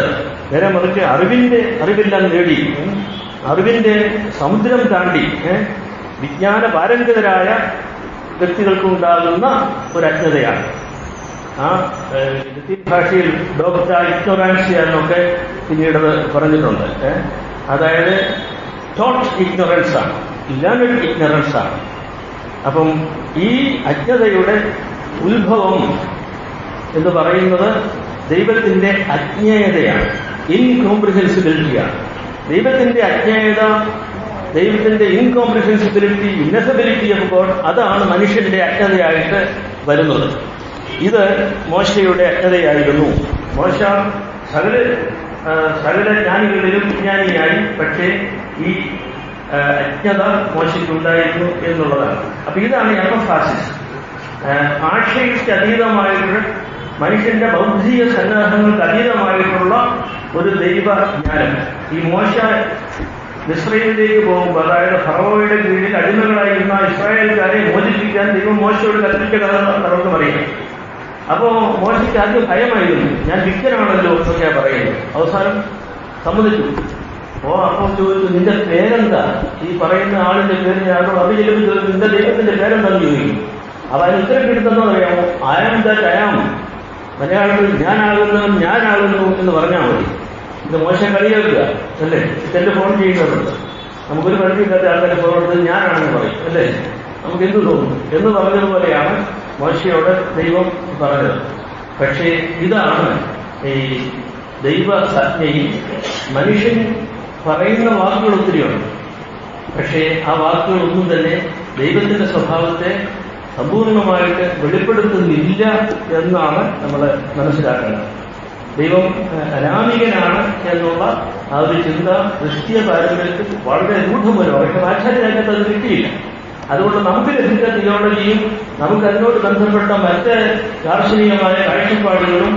നേരെ മറിച്ച് അറിവിന്റെ അറിവെല്ലാം നേടി അറിവിന്റെ സമുദ്രം താണ്ടി വിജ്ഞാന പാരംഗതരായ വ്യക്തികൾക്കുണ്ടാകുന്ന ഒരു അജ്ഞതയാണ് ആ ഭാഷയിൽ ഡോക്ടർ ഇഗ്നോറാൻസിയ എന്നൊക്കെ പിന്നീട് പറഞ്ഞിട്ടുണ്ട് അതായത് ടോട്ട് ഇഗ്നോറൻസ് ആണ് ലേണഡ് ഇഗ്നോറൻസ് ആണ് അപ്പം ഈ അജ്ഞതയുടെ ഉത്ഭവം എന്ന് പറയുന്നത് ദൈവത്തിന്റെ അജ്ഞേയതയാണ് ഇൻകോംപ്രിഹെൻസിബിലിറ്റിയാണ് ദൈവത്തിന്റെ അജ്ഞേയത ദൈവത്തിന്റെ ഇൻകോംപ്രിഹെൻസിബിലിറ്റി ഇന്നസബിലിറ്റി ഓഫ് ഗോഡ് അതാണ് മനുഷ്യന്റെ അജ്ഞതയായിട്ട് വരുന്നത്. ഇത് മോശയുടെ അജ്ഞതയായിരുന്നു. മോശ സകല സകല ജ്ഞാനികളിലും വിജ്ഞാനിയായി പക്ഷേ ഈ അജ്ഞത മോശയ്ക്കുണ്ടായിരുന്നു എന്നുള്ളതാണ്. അപ്പൊ ഇതാണ് എംഫാസിസ് ഭാഷയ്ക്ക് അതീതമായിട്ട് മനുഷ്യന്റെ ബൗദ്ധിക സന്നാഹങ്ങൾക്ക് അതീതമായിട്ടുള്ള ഒരു ദൈവ ജ്ഞാനം. ഈ മോശ മിശ്രയിലേക്ക് പോകുമ്പോൾ അതായത് ഫറോയുടെ കീഴിൽ അടിമകളായിരുന്ന ഇസ്രായേൽക്കാരെ മോചിപ്പിക്കാൻ ദൈവം മോശയോട് കൽപ്പിച്ച കഥ നമുക്ക് പറയാം അപ്പോ മോശയ്ക്ക് ആദ്യം ഭയമായിരുന്നു. ഞാൻ വിക്കനാണല്ലോ എന്നൊക്കെയാണ് പറയുന്നത്. അവസാനം സമ്മതിച്ചു. ഓ അപ്പോൾ ചോദിച്ചു നിന്റെ പേരെന്താ? ഈ പറയുന്ന ആളിന്റെ പേര് ഞാനോ അത് ചെല്ലുമ്പോൾ ചോദിച്ചു നിന്റെ ദൈവത്തിന്റെ പേരെന്താന്ന് ചോദിക്കും? അപ്പൊ അതിന് ഉത്തരം കിട്ടുന്നോ അറിയാമോ ആയാം ദാറ്റ് അയാം മലയാളത്തിൽ ഞാനാകുന്നവൻ ഞാനാകുന്നു എന്ന് പറഞ്ഞാൽ മതി. ഇത് മോശം കളിയാക്കുക അല്ലേ? ഇതെന്റെ ഫോൺ ചെയ്യുന്നവരുണ്ട് നമുക്കൊരു പരിധിയില്ലാത്ത ആൾക്കാരെ ഫോൺ എടുത്തത് ഞാനാണെന്ന് പറയും അല്ലേ? നമുക്ക് എന്ത് തോന്നുന്നു എന്ന് പറഞ്ഞതുപോലെയാണ് മോശയോട് ദൈവം പറഞ്ഞത്. പക്ഷേ ഇതാണ് ഈ ദൈവ ദൈവസജ്ഞയിൽ മനുഷ്യൻ പറയുന്ന വാക്കുകൾ ഒത്തിരിയുണ്ട്. പക്ഷേ ആ വാക്കുകൾ ഒന്നും തന്നെ ദൈവത്തിന്റെ സ്വഭാവത്തെ സമ്പൂർണമായിട്ട് വെളിപ്പെടുത്തുന്നില്ല എന്നാണ് നമ്മൾ മനസ്സിലാക്കേണ്ടത്. ദൈവം അനാമികനാണ് എന്നുള്ള ആ ഒരു ചിന്ത ദൃഷ്ടിയ പാരമ്പര്യത്തിൽ വളരെ രൂഢമൂലം പക്ഷെ ആചാര്യരാജ്യത്ത് അത് കിട്ടിയില്ല. അതുകൊണ്ട് നമുക്ക് ലഭിച്ച തിയോളജിയും നമുക്ക് അതിനോട് ബന്ധപ്പെട്ട മറ്റ് ദാർശനികമായ കാഴ്ചപ്പാടുകളും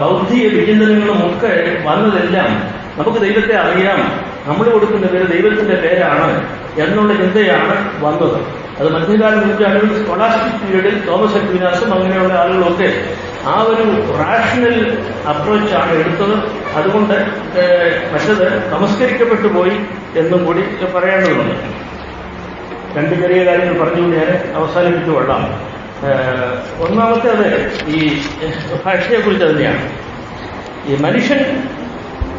ബൗദ്ധിക വിചിന്തനങ്ങളും ഒക്കെ വന്നതെല്ലാം നമുക്ക് ദൈവത്തെ അറിയാം. നമ്മൾ കൊടുക്കുന്ന പേര് ദൈവത്തിന്റെ പേരാണ് എന്നുള്ള ചിന്തയാണ് വന്നത്. അത് മധ്യകാല നൂറ്റാണ്ടിൽ സ്കോളാസ്റ്റിക് പീരീഡിൽ തോമസ് അക്വിനാസും അങ്ങനെയുള്ള ആളുകളൊക്കെ ആ ഒരു റാഷണൽ അപ്രോച്ചാണ് എടുത്തത്. അതുകൊണ്ട് മറ്റത് നമസ്കരിക്കപ്പെട്ടു പോയി എന്നും കൂടി പറയേണ്ടതുണ്ട് രണ്ട് ചെറിയ കാര്യങ്ങൾ പറഞ്ഞുകൊണ്ട് ഞാൻ അവസാനിപ്പിച്ചു കൊള്ളാം. ഒന്നാമത്തേത് ഈ ഭാഷയെക്കുറിച്ച് തന്നെയാണ്. ഈ മനുഷ്യൻ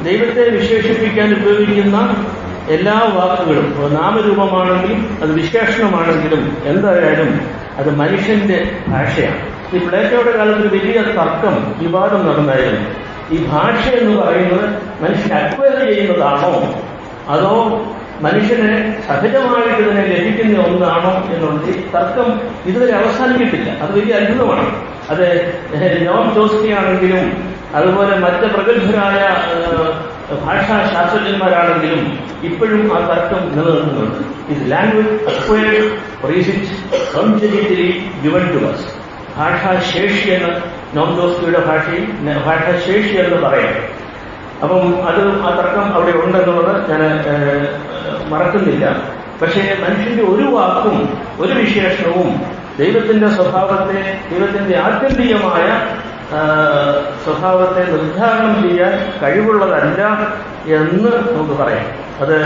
ദൈവത്തെ വിശേഷിപ്പിക്കാൻ ഉപയോഗിക്കുന്ന എല്ലാ വാക്കുകളും നാമരൂപമാണെങ്കിലും അത് വിശേഷണമാണെങ്കിലും എന്തായാലും അത് മനുഷ്യന്റെ ഭാഷയാണ്. ഈ പ്ലേറ്റോയുടെ കാലത്ത് വലിയ തർക്കം വിവാദം നടന്നായിരുന്നു. ഈ ഭാഷ എന്ന് പറയുന്നത് മനുഷ്യൻ അക്വയർ ചെയ്യുന്നതാണോ? അതോ മനുഷ്യന് സഹജമായിട്ട് ഇതിനെ ലഭിക്കുന്ന ഒന്നാണോ എന്നുള്ളത് തർക്കം ഇതുവരെ അവസാനിച്ചിട്ടില്ല അത് വലിയ അത്ഭുതമാണ്. അത് നോം ചോസ്കി ആണെങ്കിലും അതുപോലെ മറ്റ് പ്രഗത്ഭരായ ഭാഷാ ശാസ്ത്രജ്ഞന്മാരാണെങ്കിലും ഇപ്പോഴും ആ തർക്കം നിലനിൽക്കുന്നുണ്ട്. ഇത് language acquired congenitally given to us. ഭാഷാശേഷി എന്ന് നോം ചോസ്കിയുടെ ഭാഷയിൽ ഭാഷാശേഷി എന്ന് പറയാം. അപ്പം അത് ആ തർക്കം അവിടെ ഉണ്ടെന്നുള്ളത് ഞാൻ മറക്കുന്നില്ല. പക്ഷേ മനുഷ്യന്റെ ഒരു വാക്കും ഒരു വിശേഷണവും ദൈവത്തിന്റെ സ്വഭാവത്തെ ദൈവത്തിന്റെ ആത്യന്തികമായ സ്വഭാവത്തെ നിർദ്ധാരണം ചെയ്യാൻ കഴിവുള്ളതല്ല എന്ന് നമുക്ക് പറയാം. അത്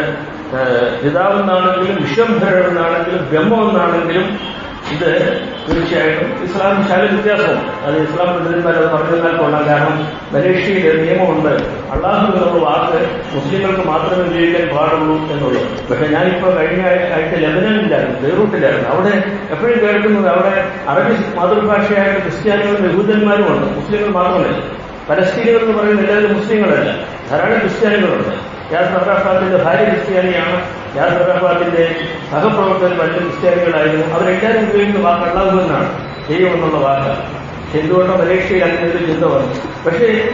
പിതാവെന്നാണെങ്കിലും വിശ്വംഭരനെന്നാണെങ്കിലും ബ്രഹ്മമെന്നാണെങ്കിലും ഇത് തീർച്ചയായിട്ടും ഇസ്ലാം ശാല വ്യത്യാസമാണ് അത് ഇസ്ലാം പണ്ഡിതന്മാർ അത് പറഞ്ഞാൽ കൊള്ളാം. കാരണം മലേഷ്യയിലെ നിയമമുണ്ട്. അള്ളാഹു എന്നുള്ള വാക്ക് മുസ്ലിങ്ങൾക്ക് മാത്രമേ ഉപയോഗിക്കാൻ പാടുള്ളൂ എന്നുള്ളത്. പക്ഷെ ഞാനിപ്പോൾ കഴിഞ്ഞ ആഴ്ച ലബനനിലായിരുന്നു ബെയ്റൂട്ടിലായിരുന്നു. അവിടെ എപ്പോഴും കേൾക്കുന്നത് അവിടെ അറബി മാതൃഭാഷയായിട്ട് ക്രിസ്ത്യാനികളും യഹൂദന്മാരും ഉണ്ട്. മുസ്ലിങ്ങൾ മാത്രമല്ല. പലസ്തീനുകൾ എന്ന് പറയുന്നത് എല്ലാവരും മുസ്ലിങ്ങളല്ല. ധാരാളം ക്രിസ്ത്യാനികളുണ്ട്. യാസ് അറാഫാത്തിന്റെ ഭാര്യ ക്രിസ്ത്യാനിയാണ്. യാസ് അറാഫാത്തിന്റെ സഹപ്രവർത്തകർ പലരും ക്രിസ്ത്യാനികളായിരുന്നു. അവരെല്ലാവരും ഉപയോഗിക്കുന്ന വാക്ക് അള്ളാഹു എന്നാണ്. എന്നുള്ള വാക്ക് എന്തുകൊണ്ടോ മലേഷ്യയിൽ അങ്ങനെ ഒരു ചിന്ത വന്നു. പക്ഷേ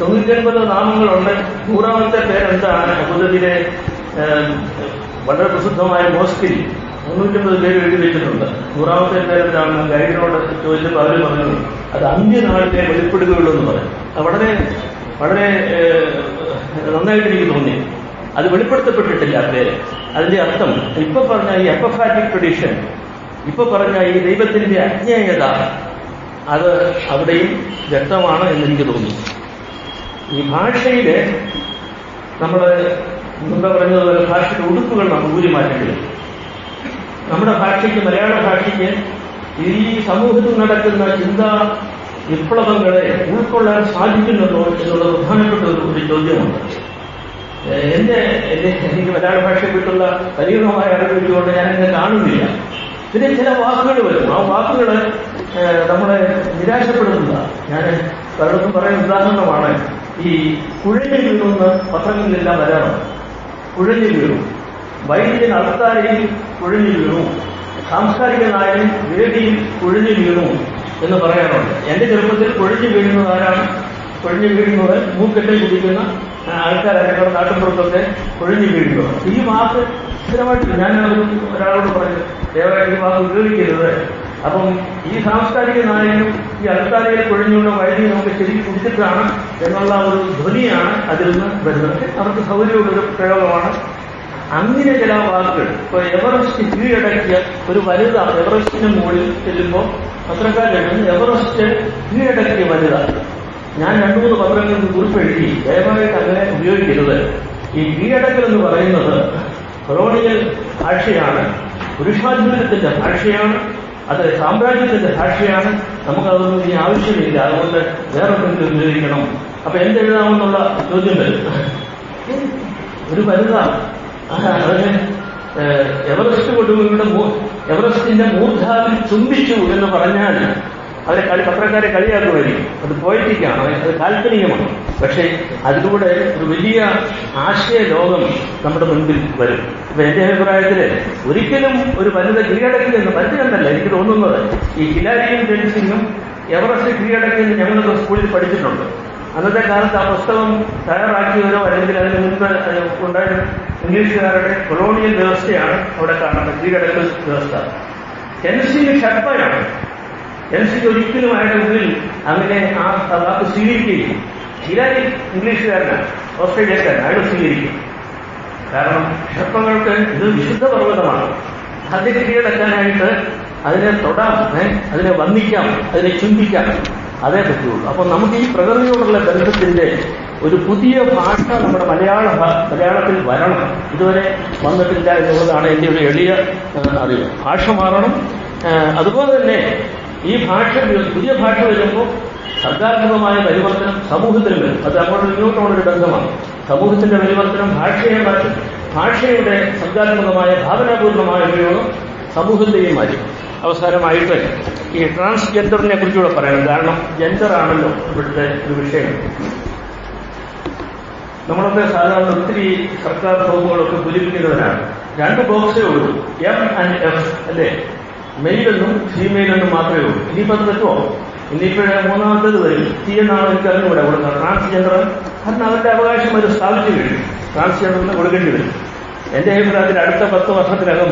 തൊണ്ണൂറ്റൊൻപത് നാമങ്ങളുണ്ട്. നൂറാമത്തെ പേരെന്താണ്? അബുദാബിയിലെ വളരെ പ്രസിദ്ധമായ മോസ്കിൽ തൊണ്ണൂറ്റൊമ്പത് പേര് എഴുതി വെച്ചിട്ടുണ്ട് നൂറാമത്തെ പേരെന്താണെന്ന് ഗൈഡിനോട് ചോദിച്ചപ്പോൾ അവർ പറഞ്ഞു അത് അന്ത്യനാളത്തെ വെളിപ്പെടുകയുള്ളൂ എന്ന് പറയും വളരെ വളരെ നന്നായിട്ട് എനിക്ക് തോന്നി. അത് വെളിപ്പെടുത്തപ്പെട്ടിട്ടില്ല പേര്. അതിന്റെ അർത്ഥം ഇപ്പൊ പറഞ്ഞ ഈ എപ്പഫാറ്റിക് ട്രഡീഷൻ ഇപ്പൊ പറഞ്ഞ ഈ ദൈവത്തിന്റെ അജ്ഞേയത അത് അവിടെയും വ്യക്തമാണ് എന്ന് എനിക്ക് തോന്നി. ഈ ഭാഷയിൽ നമ്മൾ മുമ്പ് പറഞ്ഞതുപോലെ ഭാഷയുടെ ഉടുപ്പുകൾ നമ്മൾ ഊരി മാറ്റേണ്ടി നമ്മുടെ ഭാഷയ്ക്ക് മലയാള ഭാഷയ്ക്ക് ഈ സമൂഹത്തിൽ നടക്കുന്ന ചിന്താ വിപ്ലവങ്ങളെ ഉൾക്കൊള്ളാൻ സാധിക്കുന്നുണ്ടോ എന്നുള്ള പ്രധാനപ്പെട്ട ഒരു ചോദ്യമുണ്ട്. എന്റെ എനിക്ക് മലയാള ഭാഷയെക്കുറിച്ചുള്ള പരിപൂർണമായ അറിവിച്ചുകൊണ്ട് ഞാൻ എന്നെ കാണുന്നില്ല. പിന്നെ ചില വാക്കുകൾ വരും. ആ വാക്കുകൾ നമ്മളെ നിരാശപ്പെടുന്നില്ല ഞാൻ പലർക്കും പറയുന്ന ഉദാഹരണമാണ് ഈ കുഴഞ്ഞു വീഴുന്ന പത്രങ്ങളിലെല്ലാം വരാറുണ്ട്. കുഴഞ്ഞു വീണു വൈദ്യൻ അൾത്താരയിൽ കുഴഞ്ഞു വീണു സാംസ്കാരിക നായകൻ വേദിയിൽ കുഴഞ്ഞു വീണു എന്ന് പറയാറുണ്ട്. എന്റെ ചെറുപ്പത്തിൽ കുഴഞ്ഞു വീഴുന്നത് ആരാണ് കുഴഞ്ഞു വീഴുന്നത് മൂക്കെട്ടിൽ കുടിക്കുന്ന ആൾക്കാരായിട്ട് നാട്ടുപുറത്തൊക്കെ കുഴഞ്ഞു വീഴുന്നത് ഈ വാക്ക് സ്ഥിരമായിട്ട് ഞാൻ ഒരു ഒരാളോട് പറഞ്ഞു ദയവായി ഈ വാക്ക് ഉപയോഗിക്കരുത്. അപ്പം ഈ സാംസ്കാരിക നായകനും ഈ അൾത്താരയിൽ കുഴഞ്ഞുള്ള വൈദ്യുതി നമുക്ക് ശരിക്കും കുടിച്ചിട്ടാണ് എന്നുള്ള ഒരു ധ്വനിയാണ് അതിൽ നിന്ന് വരുന്നത്. അവർക്ക് സൗകര്യമുള്ളൊരു പ്രയോഗമാണ് അങ്ങനെ ചില വാക്കുകൾ. ഇപ്പൊ എവറസ്റ്റ് കീഴടക്കിയ ഒരു വനിത എവറസ്റ്റിന് മുകളിൽ ചെല്ലുമ്പോൾ പത്രക്കാരെഴുതുന്നു എവറസ്റ്റ് കീഴടക്കിയ വനിത. ഞാൻ രണ്ടു മൂന്ന് പത്രങ്ങൾക്ക് കുറിപ്പെഴുതി ദയവായിട്ട് അങ്ങനെ ഉപയോഗിക്കരുത്. ഈ കീഴടക്കൽ എന്ന് പറയുന്നത് കൊളോണിയൽ ഭാഷയാണ്. പുരുഷാധിപത്യത്തിന്റെ ഭാഷയാണ്. അത് സാമ്രാജ്യത്തിന്റെ ഭാഷയാണ്. നമുക്കതൊന്നും ഇനി ആവശ്യമില്ല. അതുകൊണ്ട് വേറെ എന്തെങ്കിലും ഉപയോഗിക്കണം. അപ്പൊ എന്തെഴുതാമെന്നുള്ള ചോദ്യം വരും ഒരു വനിത ഏഹ്, എവറസ്റ്റ് കൊടുങ്ങയുടെ എവറസ്റ്റിന്റെ മൂർധാവിൽ ചുംബിച്ചു എന്ന് പറഞ്ഞാൽ അവരെ കളി പത്രക്കാരെ കളിയാക്കുമായിരിക്കും. അത് പോയറ്റിക്കാണ് അത് കാൽപ്പനികമാണ്. പക്ഷേ അതിലൂടെ ഒരു വലിയ ആശയ ലോകം നമ്മുടെ മുൻപിൽ വരും. ഇപ്പൊ എന്റെ അഭിപ്രായത്തിൽ ഒരിക്കലും ഒരു വനിത കീഴടക്കില്ലെന്ന് പറ്റുന്നല്ല എനിക്ക് തോന്നുന്നത്. ഈ ഹിലാരിയും ജെൻസിങ്ങും എവറസ്റ്റ് കീഴടക്കിയെന്ന് ഞങ്ങളൊക്കെ സ്കൂളിൽ പഠിച്ചിട്ടുണ്ട്. അന്നത്തെ കാലത്ത് ആ പുസ്തകം തയ്യാറാക്കിയവരോ അല്ലെങ്കിൽ അതിന് മുൻപ് ഉണ്ടായിരുന്ന ഇംഗ്ലീഷുകാരുടെ കൊളോണിയൽ വ്യവസ്ഥയാണ് അവിടെ കാണുന്നത്. കീഴടക്കൽ വ്യവസ്ഥ. എൻ സി ഷർപ്പയാണ് എൻ സിക്ക് ഒരിക്കലും അയാളുടെ ഉള്ളിൽ അങ്ങനെ ആ വാക്ക് സ്വീകരിക്കുകയും ഇതായി ഇംഗ്ലീഷുകാരനാണ്. ഓസ്ട്രേലിയക്കാരൻ അയാൾ സ്വീകരിക്കും. കാരണം ഷർപ്പങ്ങൾക്ക് ഇത് വിശുദ്ധ പർവതമാണ്. അതിനെ കീഴടക്കാനായിട്ട് അതിനെ തൊടാം അതിനെ വന്ദിക്കാം അതിനെ ചുംബിക്കാം. അതേ പറ്റുള്ളൂ. അപ്പൊ നമുക്ക് ഈ പ്രകൃതിയോടുള്ള ബന്ധത്തിന്റെ ഒരു പുതിയ ഭാഷ നമ്മുടെ മലയാള മലയാളത്തിൽ വരണം. ഇതുവരെ വന്നിട്ടില്ല എന്നുള്ളതാണ് എന്റെ ഒരു എളിയ അറിവ്. ഭാഷ മാറണം. അതുപോലെ തന്നെ ഈ ഭാഷ പുതിയ ഭാഷ വരുമ്പോൾ സർഗാത്മകമായ പരിവർത്തനം സമൂഹത്തിൽ വരും. അത് അങ്ങോട്ട് ഇങ്ങോട്ടുമുള്ളൊരു ബന്ധമാണ്. സമൂഹത്തിന്റെ പരിവർത്തനം ഭാഷയെ മാറ്റും. ഭാഷയുടെ സർഗാത്മകമായ ഭാവനാപൂർണമായ ഉപയോഗം സമൂഹത്തെയും മാറ്റും. അവസാനമായിട്ട് ഈ ട്രാൻസ്ജെൻഡറിനെ കുറിച്ചുകൂടെ പറയണം കാരണം ജെൻഡറാണല്ലോ ഇവിടുത്തെ ഒരു വിഷയം. നമ്മളൊക്കെ സാധാരണ ഒത്തിരി സർക്കാർ ബ്ലോക്കുകളൊക്കെ പൂരിപ്പിക്കുന്നവരാണ് രണ്ട് ബോക്സേ ഉള്ളൂ. എം ആൻഡ് എഫ് അല്ലേ? ഫീമെയിൽ എന്നും മാത്രമേ ഉള്ളൂ. ഇനിയിപ്പോൾ അത് പറ്റുമോ ഇനിയിപ്പോഴേ മൂന്നാമത്തേത് വരും. ടി എന്നാണ് എനിക്ക് ഇവിടെ കൊടുക്കുന്നത് ട്രാൻസ്ജെൻഡർ കാരണം അവരുടെ അവകാശം അവർ സ്ഥാപിച്ചു കഴിഞ്ഞു. ട്രാൻസ്ജെൻഡറിന് കൊടുക്കേണ്ടി വരും. എന്റെ അഭിപ്രായത്തിൽ അടുത്ത പത്ത് വർഷത്തിനകം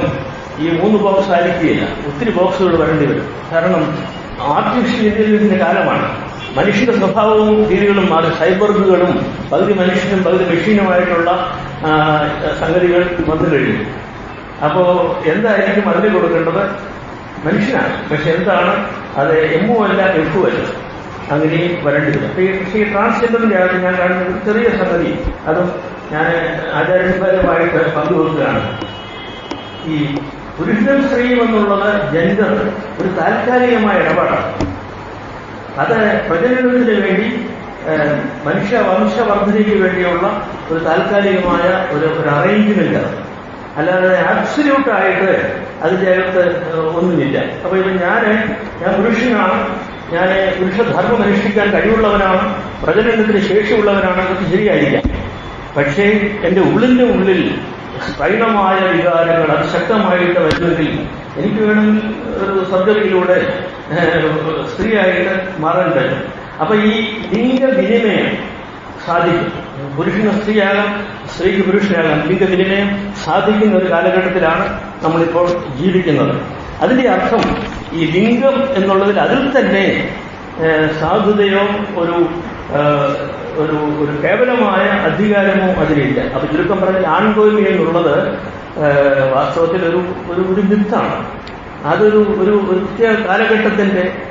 ഈ മൂന്ന് ബോക്സ് ആയിരിക്കുകയില്ല ഒത്തിരി ബോക്സുകൾ വരേണ്ടി വരും. കാരണം ആർട്ടിഫിഷ്യൽ ഇന്റലിജൻസിന്റെ കാലമാണ്. മനുഷ്യന്റെ സ്വഭാവവും രീതികളും മാറി സൈബർഗുകളും പകുതി മനുഷ്യനും പകുതി മെഷീനുമായിട്ടുള്ള സംഗതികൾ വന്നു കഴിഞ്ഞു. അപ്പോ എന്തായിരിക്കും അതിന് കൊടുക്കേണ്ടത്? മനുഷ്യനാണ്. പക്ഷെ എന്താണ്? അത് എമ്മും അല്ല എഫും അല്ല. അങ്ങനെ വരേണ്ടി വരും. അപ്പൊ പക്ഷേ ഈ ട്രാൻസ്ജെൻഡറിന്റെ ആയിട്ട് ഞാൻ കാണുന്ന ഒരു ചെറിയ സംഗതി. അതും ഞാൻ ആചാര്യപരമായിട്ട് പങ്കുവെക്കുകയാണ്. ഈ പുരുഷനും സ്ത്രീയും എന്നുള്ളത് ജെൻഡർ ഒരു താൽക്കാലികമായ ഇടപാടാണ്. അത് പ്രജനനത്തിന് വേണ്ടി മനുഷ്യ വംശവർദ്ധനയ്ക്ക് വേണ്ടിയുള്ള ഒരു താൽക്കാലികമായ ഒരു ഒരു അറേഞ്ച്മെന്റ് ആണ്. അല്ലാതെ ആബ്സല്യൂട്ടായിട്ട് അതിന്റെ അകത്ത് ഒന്നുമില്ല. അപ്പൊ ഇപ്പൊ ഞാൻ ഞാൻ പുരുഷനാണ്. ഞാൻ പുരുഷധർമ്മം അനുഷ്ഠിക്കാൻ കഴിവുള്ളവനാണ്. പ്രജനനത്തിന് ശേഷിയുള്ളവനാണ്. അതൊക്കെ ശരിയായിരിക്കാം. പക്ഷേ എന്റെ ഉള്ളിന്റെ ഉള്ളിൽ സ്ഥൈനമായ അത് ശക്തമായിട്ട് വരുന്നതിൽ എനിക്ക് വേണമെങ്കിൽ ഒരു സർജറിയിലൂടെ സ്ത്രീയായിട്ട് മാറാൻ കഴിയും അപ്പൊ ഈ ലിംഗവിനിമയം സാധിക്കും. പുരുഷന് സ്ത്രീയാകാം സ്ത്രീക്ക് പുരുഷനാകാം. ലിംഗവിനിമയം സാധിക്കുന്ന ഒരു കാലഘട്ടത്തിലാണ് നമ്മളിപ്പോൾ ജീവിക്കുന്നത്. അതിന്റെ അർത്ഥം ഈ ലിംഗം എന്നുള്ളതിൽ അതിൽ തന്നെ സാധുതയോ ഒരു ഒരു ഒരു കേവലമായ അധികാരമോ അതിലില്ല. അപ്പൊ ചുരുക്കം പറഞ്ഞാൽ ആൺകോയ്മ എന്നുള്ളത് വാസ്തവത്തിൽ ഒരു ഒരു ഒരു മിത്താണ് അതൊരു ഒരു പ്രത്യേക കാലഘട്ടത്തിന്റെ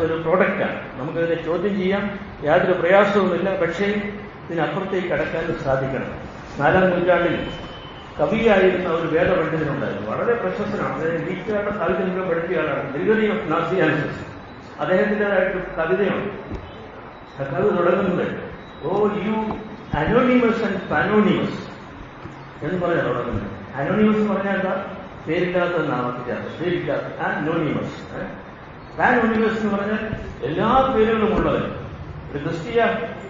ഒരു പ്രോഡക്റ്റാണ് നമുക്കതിനെ ചോദ്യം ചെയ്യാം. യാതൊരു പ്രയാസവുമില്ല. പക്ഷേ ഇതിനപ്പുറത്തേക്ക് കടക്കാൻ സാധിക്കണം. നാലാം നൂറ്റാണ്ടിൽ കവിയായിരുന്ന ഒരു വേദപണ്ഡിതനുണ്ടായിരുന്നു. വളരെ പ്രശസ്തനാണ്. അദ്ദേഹം ഗീതയുടെ സാഹിത്യം പഠിപ്പിച്ച ആളാണ്. ഡെലിവറി ഓഫ് നാസിയാൻസിസ്. അദ്ദേഹത്തിന്റെതായിട്ട് കവിതയുണ്ട്. ആ കവിത തുടങ്ങുന്നത് O you anonymous and panonymous എന്ന് പറഞ്ഞാൽ തുടങ്ങുന്നത്. അനോണിമസ് പറഞ്ഞാൽ എന്താ? പേരില്ലാത്ത നാമത്തില്ലാത്ത പേരില്ലാത്ത അനോണിമസ് പാനോണിമസ് എന്ന് പറഞ്ഞാൽ എല്ലാ പേരുകളും ഉള്ളവർ. ഒരു ക്രിസ്തീയ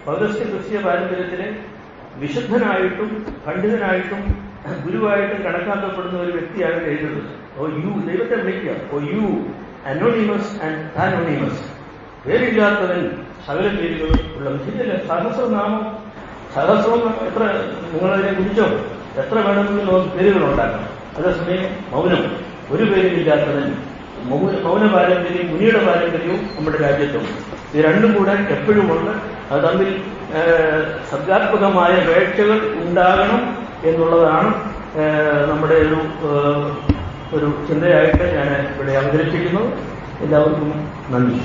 പൗരസ്ത്യ ക്രിസ്തീയ പാരമ്പര്യത്തിലെ വിശുദ്ധനായിട്ടും പണ്ഡിതനായിട്ടും ഗുരുവായിട്ടും കണക്കാക്കപ്പെടുന്ന ഒരു വ്യക്തിയാണ് എഴുതുന്നത് ഓ യു ദൈവത്തെ വിളിക്കുക. O you anonymous and anonymous പേരില്ലാത്തവൻ സകല പേരുകളും ഉള്ള ശരിയല്ല സഹസ്രനാമം സഹസ്രം എത്ര നിങ്ങളതിനെ കുറിച്ചോ എത്ര വേണമെങ്കിലും പേരുകൾ ഉണ്ടാക്കാം അതേസമയം മൗനം. ഒരു പേരുമില്ലാത്തവൻ മൗന മൗന പാരമ്പര്യവും മുനിയുടെ പാരമ്പര്യവും നമ്മുടെ രാജ്യത്തുണ്ട് ഇത് രണ്ടും കൂടെ എപ്പോഴുമുണ്ട് അത് തമ്മിൽ സർഗാത്മകമായ വേഴ്ചകൾ ഉണ്ടാകണം എന്നുള്ളതാണ് നമ്മുടെ ഒരു ഒരു ചിന്തയായിട്ട് ഞാൻ ഇവിടെ അവതരിപ്പിക്കുന്നത്. എല്ലാവർക്കും നന്ദി.